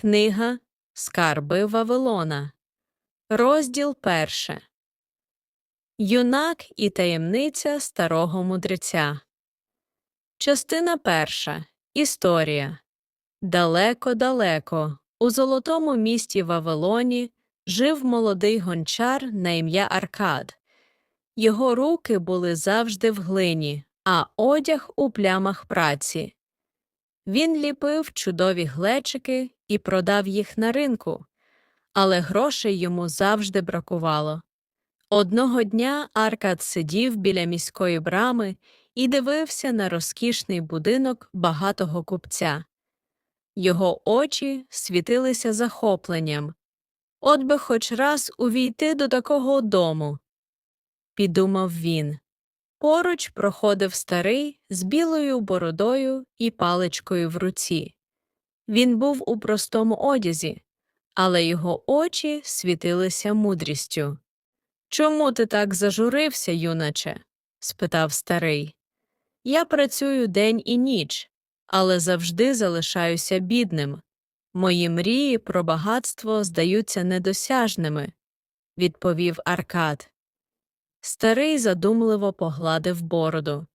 Книга Скарби Вавилона, розділ перше. Юнак і таємниця старого мудреця. Частина перша. Історія. Далеко-далеко, у золотому місті Вавилоні, жив молодий гончар на ім'я Аркад. Його руки були завжди в глині, а одяг у плямах праці. Він ліпив чудові глечики і продав їх на ринку, але грошей йому завжди бракувало. Одного дня Аркад сидів біля міської брами і дивився на розкішний будинок багатого купця. Його очі світилися захопленням. От би хоч раз увійти до такого дому, підумав він. Поруч проходив старий з білою бородою і паличкою в руці. Він був у простому одязі, але його очі світилися мудрістю. Чому ти так зажурився, юначе? спитав старий. Я працюю день і ніч, але завжди залишаюся бідним. Мої мрії про багатство здаються недосяжними, відповів Аркад. Старий задумливо погладив бороду.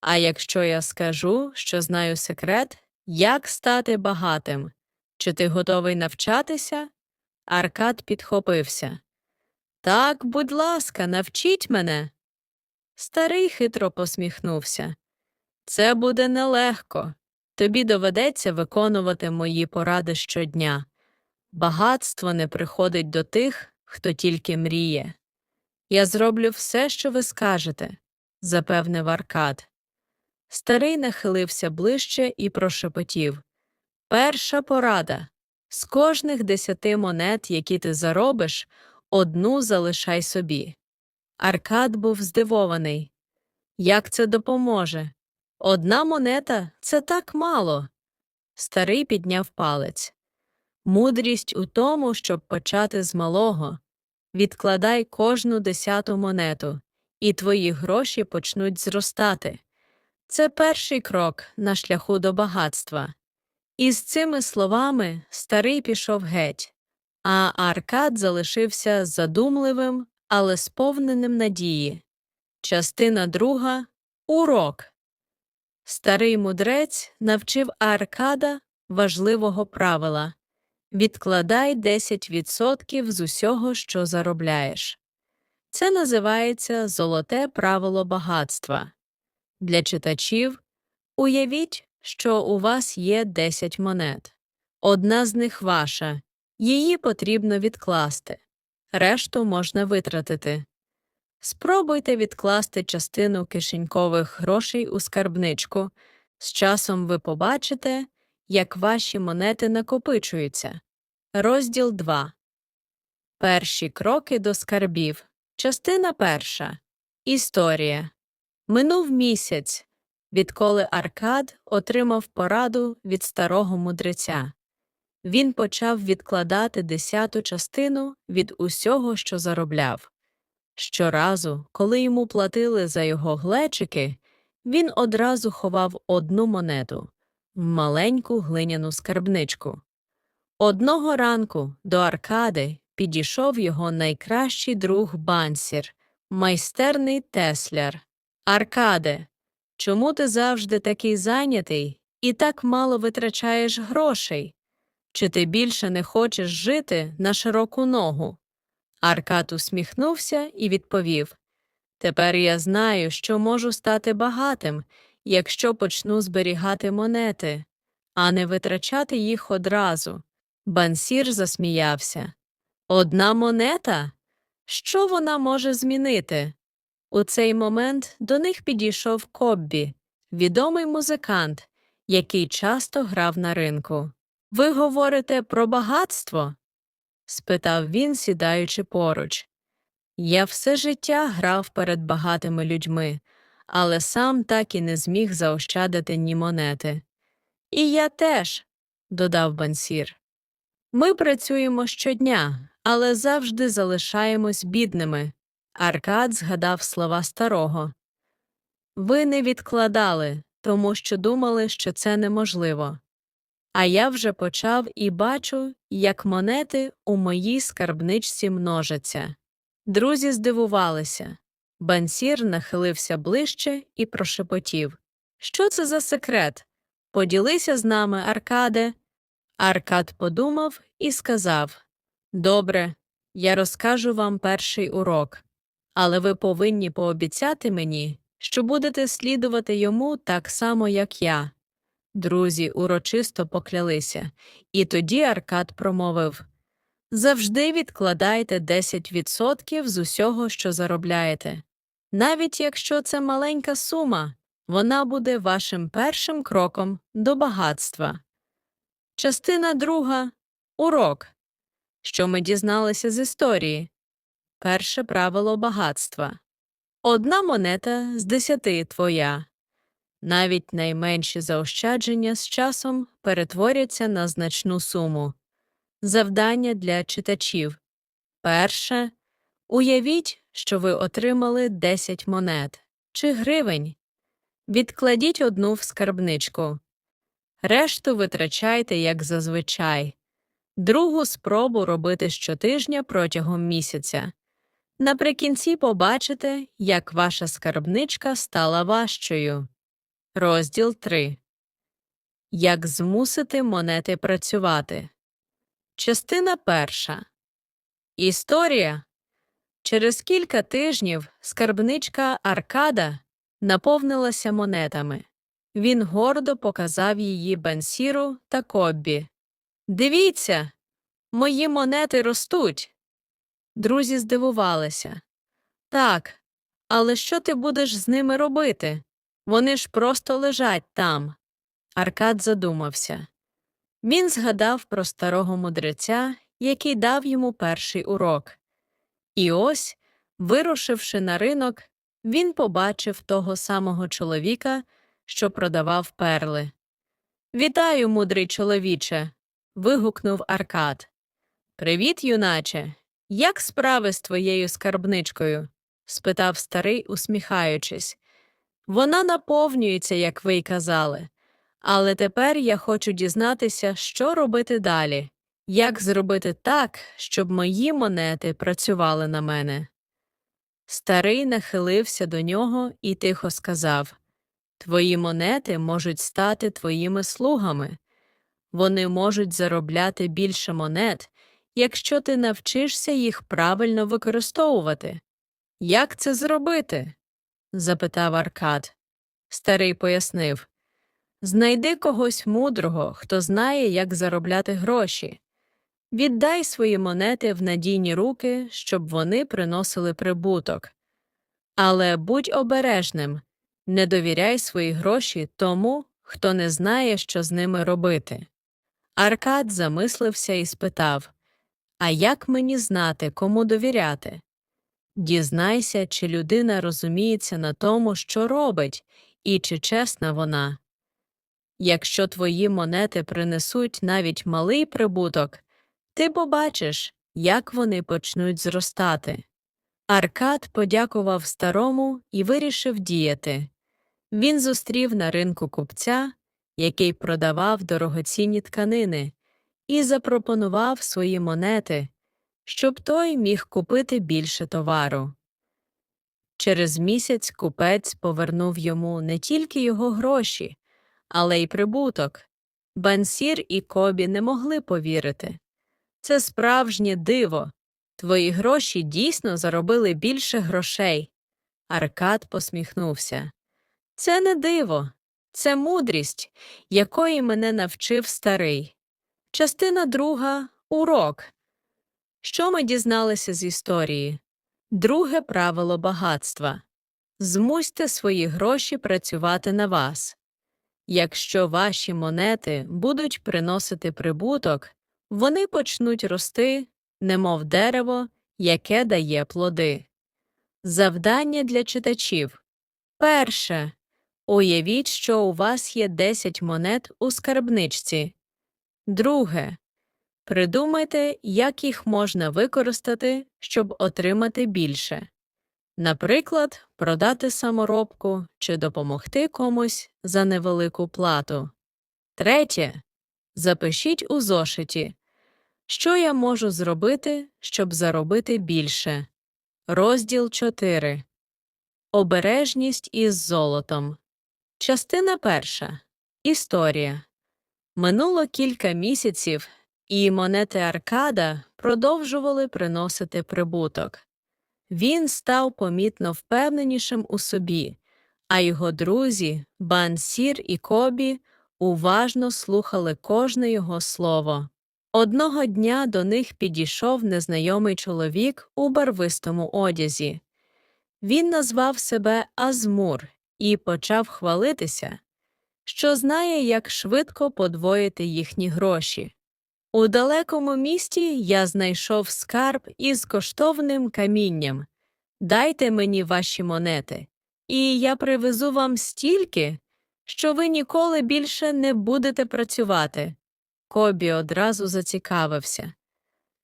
А якщо я скажу, що знаю секрет, як стати багатим? Чи ти готовий навчатися? Аркад підхопився. Так, будь ласка, навчіть мене. Старий хитро посміхнувся. Це буде нелегко. Тобі доведеться виконувати мої поради щодня. Багатство не приходить до тих, хто тільки мріє. Я зроблю все, що ви скажете, запевнив Аркад. Старий нахилився ближче і прошепотів Перша порада з кожних десяти монет, які ти заробиш, одну залишай собі. Аркад був здивований. Як це допоможе? Одна монета це так мало. Старий підняв палець. Мудрість у тому, щоб почати з малого. Відкладай кожну десяту монету, і твої гроші почнуть зростати. Це перший крок на шляху до багатства. І з цими словами старий пішов геть, а Аркад залишився задумливим, але сповненим надії. Частина друга урок. Старий мудрець навчив Аркада важливого правила відкладай 10% з усього, що заробляєш. Це називається золоте правило багатства. Для читачів уявіть, що у вас є 10 монет. Одна з них ваша, її потрібно відкласти, решту можна витратити. Спробуйте відкласти частину кишенькових грошей у скарбничку. З часом ви побачите, як ваші монети накопичуються. Розділ 2. Перші кроки до скарбів. Частина перша. Історія. Минув місяць, відколи Аркад отримав пораду від старого мудреця. Він почав відкладати десяту частину від усього, що заробляв. Щоразу, коли йому платили за його глечики, він одразу ховав одну монету маленьку глиняну скарбничку. Одного ранку до Аркади підійшов його найкращий друг бансір, майстерний тесляр. Аркаде, чому ти завжди такий зайнятий і так мало витрачаєш грошей? Чи ти більше не хочеш жити на широку ногу? Аркад усміхнувся і відповів Тепер я знаю, що можу стати багатим, якщо почну зберігати монети, а не витрачати їх одразу. Бансір засміявся. Одна монета? Що вона може змінити? У цей момент до них підійшов Коббі, відомий музикант, який часто грав на ринку. Ви говорите про багатство? спитав він, сідаючи поруч. Я все життя грав перед багатими людьми, але сам так і не зміг заощадити ні монети. І я теж, додав бансір. Ми працюємо щодня, але завжди залишаємось бідними. Аркад згадав слова старого. Ви не відкладали, тому що думали, що це неможливо. А я вже почав і бачу, як монети у моїй скарбничці множаться. Друзі здивувалися. Бансір нахилився ближче і прошепотів. Що це за секрет? Поділися з нами, Аркаде. Аркад подумав і сказав Добре, я розкажу вам перший урок, але ви повинні пообіцяти мені, що будете слідувати йому так само, як я. Друзі урочисто поклялися, і тоді Аркад промовив Завжди відкладайте 10% з усього, що заробляєте. Навіть якщо це маленька сума, вона буде вашим першим кроком до багатства. Частина друга урок. Що ми дізналися з історії. Перше правило багатства. Одна монета з десяти твоя. Навіть найменші заощадження з часом перетворяться на значну суму. Завдання для читачів. Перше. Уявіть, що ви отримали 10 монет чи гривень. Відкладіть одну в скарбничку. Решту витрачайте, як зазвичай. Другу спробу робити щотижня протягом місяця. Наприкінці побачите, як ваша скарбничка стала важчою. Розділ 3. Як змусити монети працювати. Частина перша. Історія. Через кілька тижнів скарбничка Аркада наповнилася монетами. Він гордо показав її Бансіру та Коббі. Дивіться, мої монети ростуть. Друзі здивувалися. Так, але що ти будеш з ними робити? Вони ж просто лежать там. Аркад задумався. Він згадав про старого мудреця, який дав йому перший урок. І ось, вирушивши на ринок, він побачив того самого чоловіка, що продавав перли. Вітаю, мудрий чоловіче. вигукнув Аркад. Привіт, юначе. Як справи з твоєю скарбничкою? спитав старий, усміхаючись. Вона наповнюється, як ви й казали. Але тепер я хочу дізнатися, що робити далі, як зробити так, щоб мої монети працювали на мене. Старий нахилився до нього і тихо сказав Твої монети можуть стати твоїми слугами. Вони можуть заробляти більше монет, якщо ти навчишся їх правильно використовувати. Як це зробити? запитав Аркад. Старий пояснив Знайди когось мудрого, хто знає, як заробляти гроші. Віддай свої монети в надійні руки, щоб вони приносили прибуток. Але будь обережним не довіряй свої гроші тому, хто не знає, що з ними робити. Аркад замислився і спитав А як мені знати, кому довіряти? Дізнайся, чи людина розуміється на тому, що робить, і чи чесна вона. Якщо твої монети принесуть навіть малий прибуток, ти побачиш, як вони почнуть зростати. Аркад подякував старому і вирішив діяти. Він зустрів на ринку купця, який продавав дорогоцінні тканини, і запропонував свої монети, щоб той міг купити більше товару. Через місяць купець повернув йому не тільки його гроші, але й прибуток. Бансір і Кобі не могли повірити. Це справжнє диво. Твої гроші дійсно заробили більше грошей. Аркад посміхнувся. Це не диво, це мудрість, якої мене навчив старий. Частина друга урок. Що ми дізналися з історії? Друге правило багатства змусьте свої гроші працювати на вас. Якщо ваші монети будуть приносити прибуток, вони почнуть рости, немов дерево, яке дає плоди. Завдання для читачів перше. Уявіть, що у вас є 10 монет у скарбничці. Друге. Придумайте, як їх можна використати, щоб отримати більше. Наприклад, продати саморобку чи допомогти комусь за невелику плату. Третє. Запишіть у зошиті. Що я можу зробити, щоб заробити більше? Розділ 4. Обережність із золотом. Частина перша. Історія. Минуло кілька місяців, і монети Аркада продовжували приносити прибуток. Він став помітно впевненішим у собі, а його друзі, Бансір і Кобі, уважно слухали кожне його слово. Одного дня до них підійшов незнайомий чоловік у барвистому одязі. Він назвав себе Азмур і почав хвалитися, що знає, як швидко подвоїти їхні гроші. У далекому місті я знайшов скарб із коштовним камінням. Дайте мені ваші монети, і я привезу вам стільки, що ви ніколи більше не будете працювати. Кобі одразу зацікавився.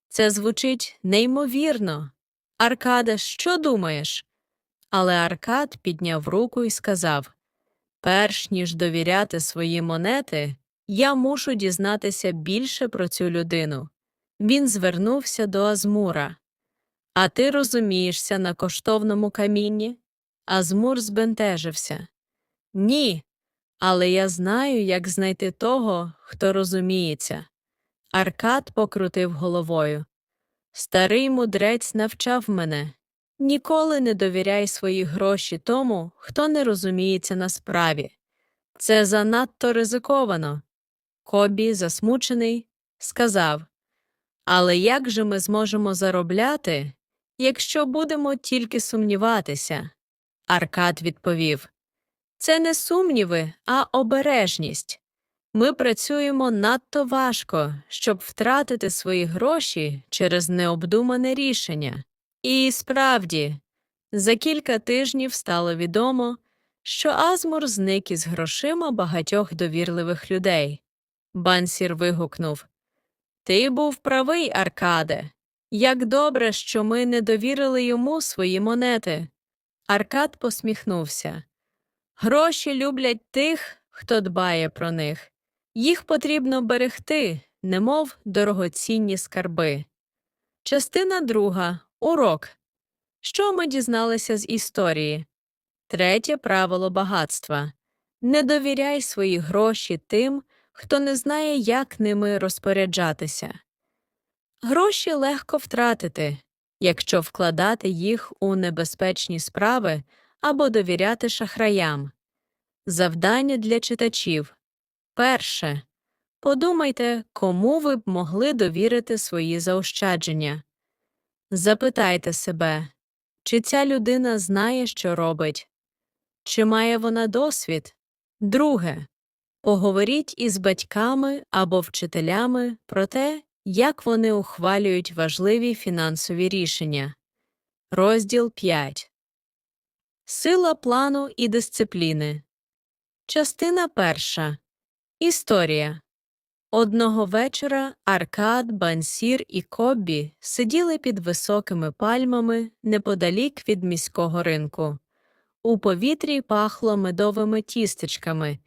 Це звучить неймовірно. Аркада, що думаєш? Але Аркад підняв руку і сказав Перш ніж довіряти свої монети, я мушу дізнатися більше про цю людину. Він звернувся до Азмура. А ти розумієшся на коштовному камінні? Азмур збентежився. Ні, але я знаю, як знайти того, хто розуміється. Аркад покрутив головою. Старий мудрець навчав мене ніколи не довіряй свої гроші тому, хто не розуміється на справі. Це занадто ризиковано. Кобі, засмучений, сказав Але як же ми зможемо заробляти, якщо будемо тільки сумніватися? Аркад відповів Це не сумніви, а обережність. Ми працюємо надто важко, щоб втратити свої гроші через необдумане рішення. І справді, за кілька тижнів стало відомо, що Азмур зник із грошима багатьох довірливих людей. Бансір вигукнув Ти був правий, Аркаде. Як добре, що ми не довірили йому свої монети. Аркад посміхнувся. Гроші люблять тих, хто дбає про них. Їх потрібно берегти, немов дорогоцінні скарби. Частина друга. Урок. Що ми дізналися з історії? Третє правило багатства не довіряй свої гроші тим, хто не знає, як ними розпоряджатися. Гроші легко втратити, якщо вкладати їх у небезпечні справи або довіряти шахраям. Завдання для читачів перше. Подумайте, кому ви б могли довірити свої заощадження. Запитайте себе, чи ця людина знає, що робить, чи має вона досвід? Друге. Поговоріть із батьками або вчителями про те, як вони ухвалюють важливі фінансові рішення. Розділ 5. Сила плану і дисципліни. Частина перша. Історія. Одного вечора Аркад, Бансір і Коббі сиділи під високими пальмами неподалік від міського ринку. У повітрі пахло медовими тістечками,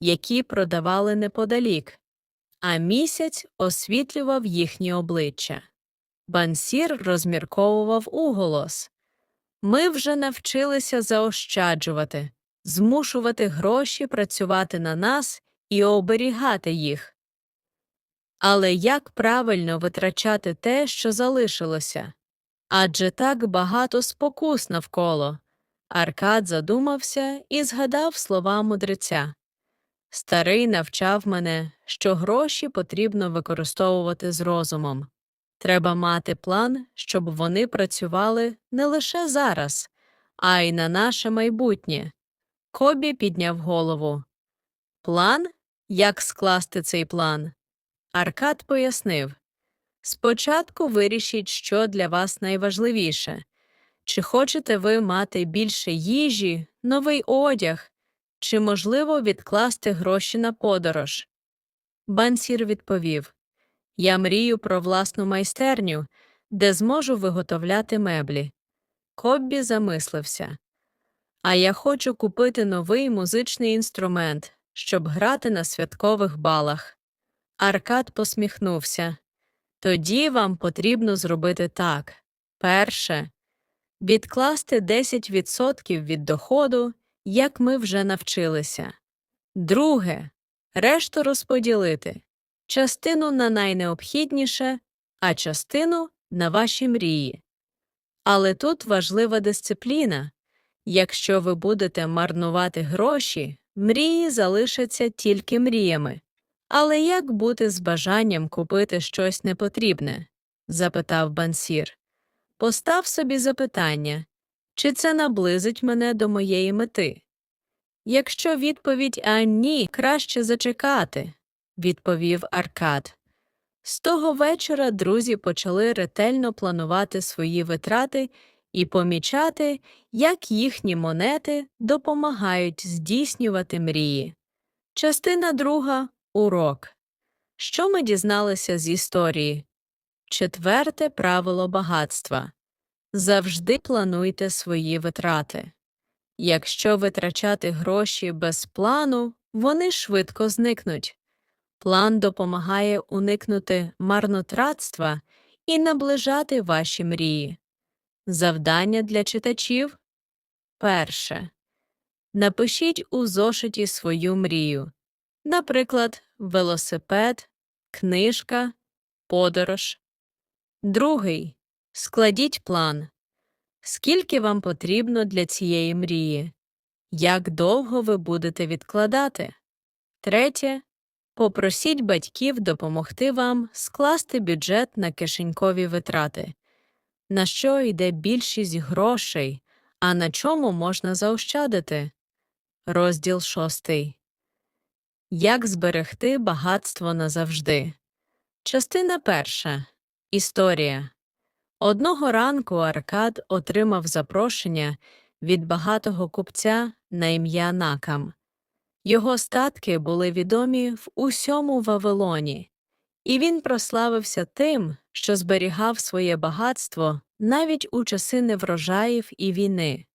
які продавали неподалік, а місяць освітлював їхні обличчя. Бансір розмірковував уголос Ми вже навчилися заощаджувати, змушувати гроші працювати на нас і оберігати їх. Але як правильно витрачати те, що залишилося? Адже так багато спокус навколо. Аркад задумався і згадав слова мудреця. Старий навчав мене, що гроші потрібно використовувати з розумом. Треба мати план, щоб вони працювали не лише зараз, а й на наше майбутнє. Кобі підняв голову. План? Як скласти цей план? Аркад пояснив спочатку вирішіть, що для вас найважливіше чи хочете ви мати більше їжі, новий одяг, чи, можливо, відкласти гроші на подорож. Бансір відповів Я мрію про власну майстерню, де зможу виготовляти меблі. Коббі замислився. А я хочу купити новий музичний інструмент, щоб грати на святкових балах. Аркад посміхнувся. Тоді вам потрібно зробити так. Перше відкласти 10% від доходу, як ми вже навчилися. Друге решту розподілити частину на найнеобхідніше, а частину на ваші мрії. Але тут важлива дисципліна. Якщо ви будете марнувати гроші, мрії залишаться тільки мріями. Але як бути з бажанням купити щось непотрібне? запитав Бансір. Постав собі запитання, чи це наблизить мене до моєї мети. Якщо відповідь а ні, краще зачекати, відповів Аркад. З того вечора друзі почали ретельно планувати свої витрати і помічати, як їхні монети допомагають здійснювати мрії. Частина друга урок. Що ми дізналися з історії? Четверте правило багатства. Завжди плануйте свої витрати. Якщо витрачати гроші без плану, вони швидко зникнуть. План допомагає уникнути марнотратства і наближати ваші мрії. Завдання для читачів перше. Напишіть у зошиті свою мрію, наприклад, велосипед, книжка, подорож. Другий. Складіть план. Скільки вам потрібно для цієї мрії? Як довго ви будете відкладати? Третє. Попросіть батьків допомогти вам скласти бюджет на кишенькові витрати. На що йде більшість грошей, а на чому можна заощадити? Розділ шостий. Як зберегти багатство назавжди? Частина перша. Історія. Одного ранку Аркад отримав запрошення від багатого купця на ім'я Накам. Його статки були відомі в усьому Вавилоні, і він прославився тим, що зберігав своє багатство навіть у часи неврожаїв і війни.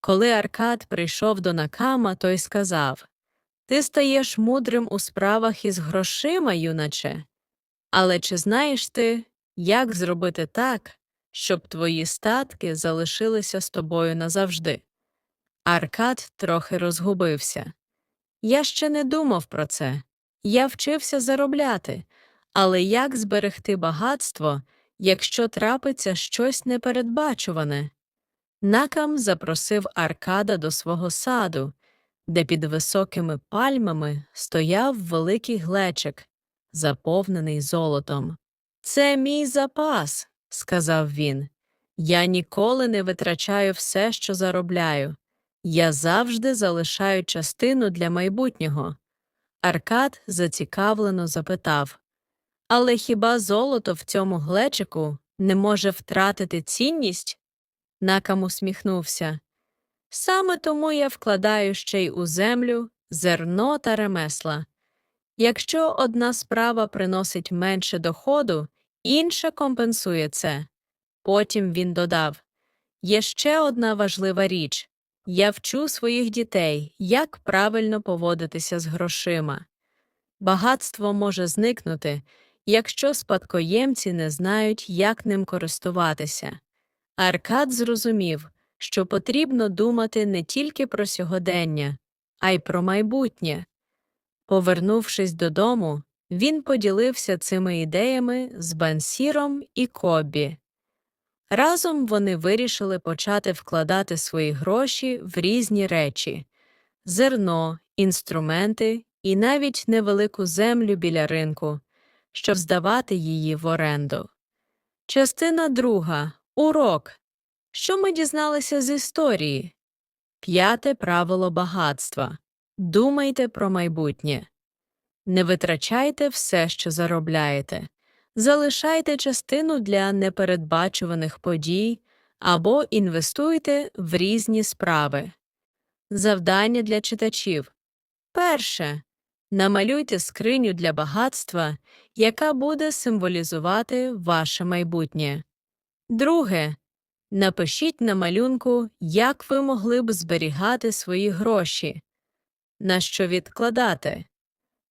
Коли Аркад прийшов до Накама, той сказав Ти стаєш мудрим у справах із грошима, юначе. Але чи знаєш ти, як зробити так, щоб твої статки залишилися з тобою назавжди? Аркад трохи розгубився. Я ще не думав про це. Я вчився заробляти, але як зберегти багатство, якщо трапиться щось непередбачуване? Накам запросив Аркада до свого саду, де під високими пальмами стояв великий глечик, заповнений золотом. Це мій запас, сказав він. Я ніколи не витрачаю все, що заробляю. Я завжди залишаю частину для майбутнього. Аркад зацікавлено запитав Але хіба золото в цьому глечику не може втратити цінність? Накам усміхнувся. Саме тому я вкладаю ще й у землю, зерно та ремесла. Якщо одна справа приносить менше доходу, інша компенсує це. Потім він додав Є ще одна важлива річ я вчу своїх дітей, як правильно поводитися з грошима. Багатство може зникнути, якщо спадкоємці не знають, як ним користуватися. Аркад зрозумів, що потрібно думати не тільки про сьогодення, а й про майбутнє. Повернувшись додому, він поділився цими ідеями з Бансіром і Кобі. Разом вони вирішили почати вкладати свої гроші в різні речі зерно, інструменти і навіть невелику землю біля ринку, щоб здавати її в оренду. Частина друга урок. Що ми дізналися з історії? П'яте правило багатства. Думайте про майбутнє. Не витрачайте все, що заробляєте. Залишайте частину для непередбачуваних подій або інвестуйте в різні справи. Завдання для читачів перше. Намалюйте скриню для багатства, яка буде символізувати ваше майбутнє. Друге. Напишіть на малюнку, як ви могли б зберігати свої гроші, на що відкладати.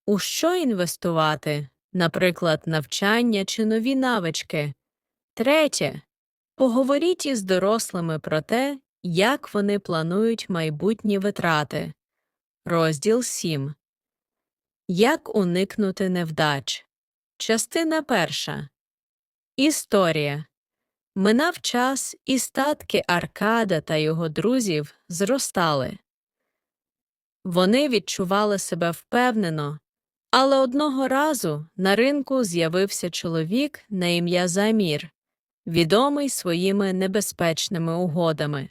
У що інвестувати, наприклад, навчання чи нові навички. Третє. Поговоріть із дорослими про те, як вони планують майбутні витрати. Розділ 7. Як уникнути невдач. Частина перша. Історія. Минав час, і статки Аркада та його друзів зростали. Вони відчували себе впевнено, але одного разу на ринку з'явився чоловік на ім'я Замір, відомий своїми небезпечними угодами.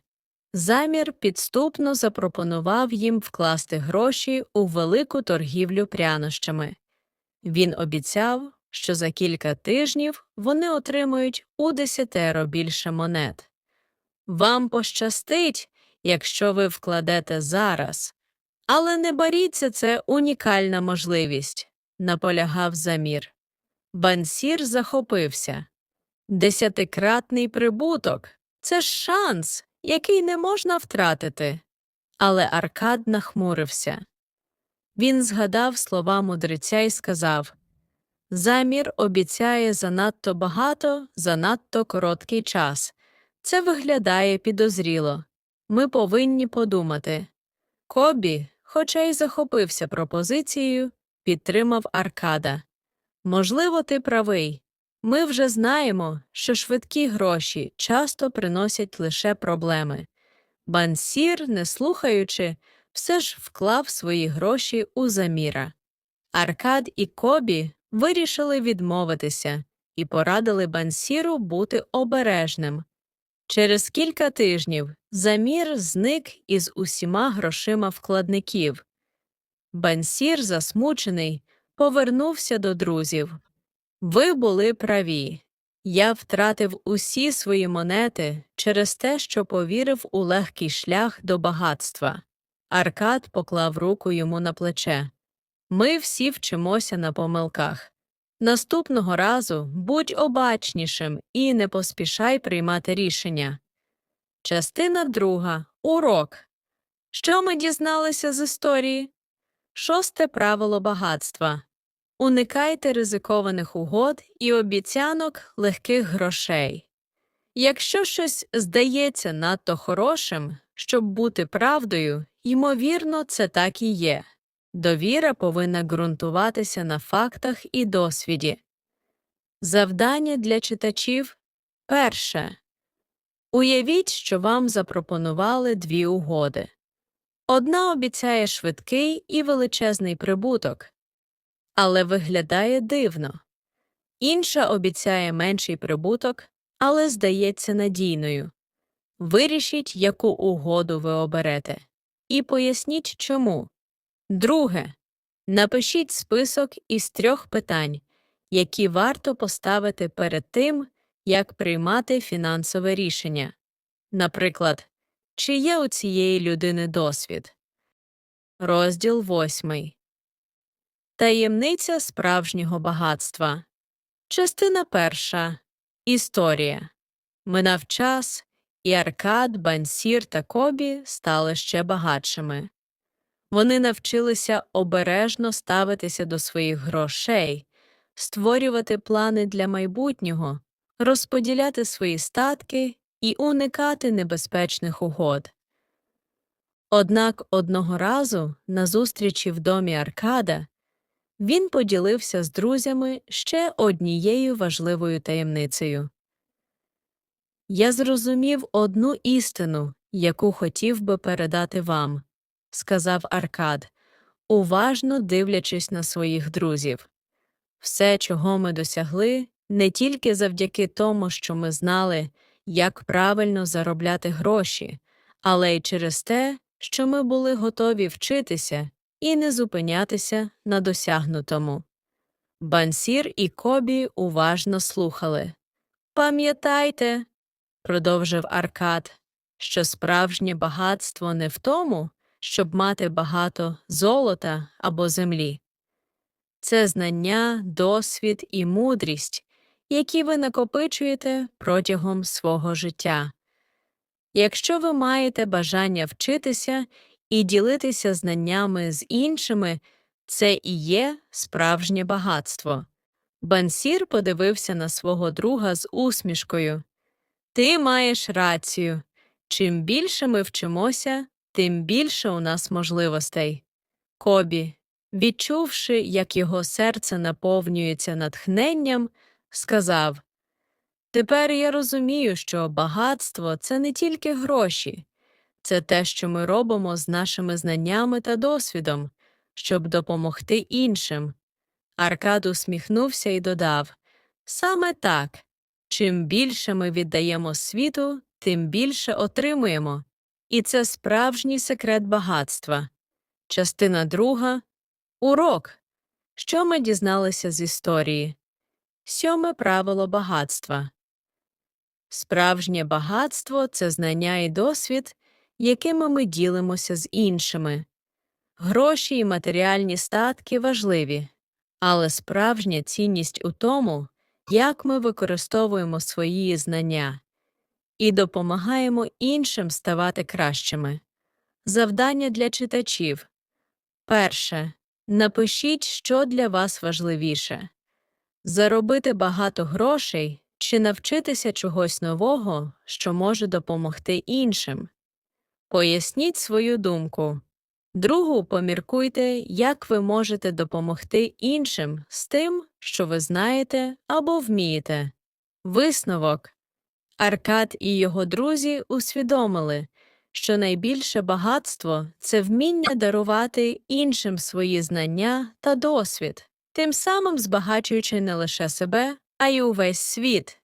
Замір підступно запропонував їм вкласти гроші у велику торгівлю прянощами. Він обіцяв, що за кілька тижнів вони отримують у десятеро більше монет. Вам пощастить, якщо ви вкладете зараз. Але не боріться, це унікальна можливість, наполягав Замір. Бансір захопився. Десятикратний прибуток це ж шанс, який не можна втратити. Але Аркад нахмурився. Він згадав слова мудреця і сказав Замір обіцяє занадто багато, занадто короткий час. Це виглядає підозріло. Ми повинні подумати. Кобі, хоча й захопився пропозицією, підтримав Аркада. Можливо, ти правий. Ми вже знаємо, що швидкі гроші часто приносять лише проблеми. Бансір, не слухаючи, все ж вклав свої гроші у заміра. Аркад і Кобі вирішили відмовитися і порадили Бансіру бути обережним. Через кілька тижнів Замір зник із усіма грошима вкладників. Бансір, засмучений, повернувся до друзів. Ви були праві. Я втратив усі свої монети через те, що повірив у легкий шлях до багатства. Аркад поклав руку йому на плече. Ми всі вчимося на помилках. Наступного разу будь обачнішим і не поспішай приймати рішення. Частина друга. Урок. Що ми дізналися з історії? Шосте правило багатства. Уникайте ризикованих угод і обіцянок легких грошей. Якщо щось здається надто хорошим, щоб бути правдою, ймовірно, це так і є. Довіра повинна ґрунтуватися на фактах і досвіді. Завдання для читачів перше. Уявіть, що вам запропонували дві угоди. Одна обіцяє швидкий і величезний прибуток, але виглядає дивно. Інша обіцяє менший прибуток, але здається надійною. Вирішіть, яку угоду ви оберете, і поясніть чому. Друге. Напишіть список із трьох питань, які варто поставити перед тим, як приймати фінансове рішення. Наприклад, чи є у цієї людини досвід. Розділ восьмий. Таємниця справжнього багатства. Частина перша. Історія. Минав час, і Аркад, Бансір та Кобі стали ще багатшими. Вони навчилися обережно ставитися до своїх грошей, створювати плани для майбутнього, розподіляти свої статки і уникати небезпечних угод. Однак одного разу, на зустрічі в домі Аркада, він поділився з друзями ще однією важливою таємницею. Я зрозумів одну істину, яку хотів би передати вам, сказав Аркад, уважно дивлячись на своїх друзів. Все, чого ми досягли, не тільки завдяки тому, що ми знали, як правильно заробляти гроші, але й через те, що ми були готові вчитися і не зупинятися на досягнутому. Бансір і Кобі уважно слухали. Пам'ятайте, продовжив Аркад, що справжнє багатство не в тому, щоб мати багато золота або землі. Це знання, досвід і мудрість, які ви накопичуєте протягом свого життя. Якщо ви маєте бажання вчитися і ділитися знаннями з іншими, Це і є справжнє багатство. Бансір подивився на свого друга з усмішкою. Ти маєш рацію. Чим більше ми вчимося, тим більше у нас можливостей. Кобі, відчувши, як його серце наповнюється натхненням, сказав Тепер я розумію, що багатство це не тільки гроші, це те, що ми робимо з нашими знаннями та досвідом, щоб допомогти іншим. Аркад усміхнувся і додав Саме так. Чим більше ми віддаємо світу, тим більше отримуємо. І це справжній секрет багатства. Частина друга Урок. Що ми дізналися з історії? Сьоме правило багатства. Справжнє багатство це знання і досвід, якими ми ділимося з іншими. Гроші і матеріальні статки важливі, але справжня цінність у тому, як ми використовуємо свої знання і допомагаємо іншим ставати кращими. Завдання для читачів перше. Напишіть, що для вас важливіше заробити багато грошей чи навчитися чогось нового, що може допомогти іншим. Поясніть свою думку. Другу поміркуйте, як ви можете допомогти іншим з тим, що ви знаєте або вмієте. Висновок Аркад і його друзі усвідомили, що найбільше багатство це вміння дарувати іншим свої знання та досвід, тим самим збагачуючи не лише себе, а й увесь світ.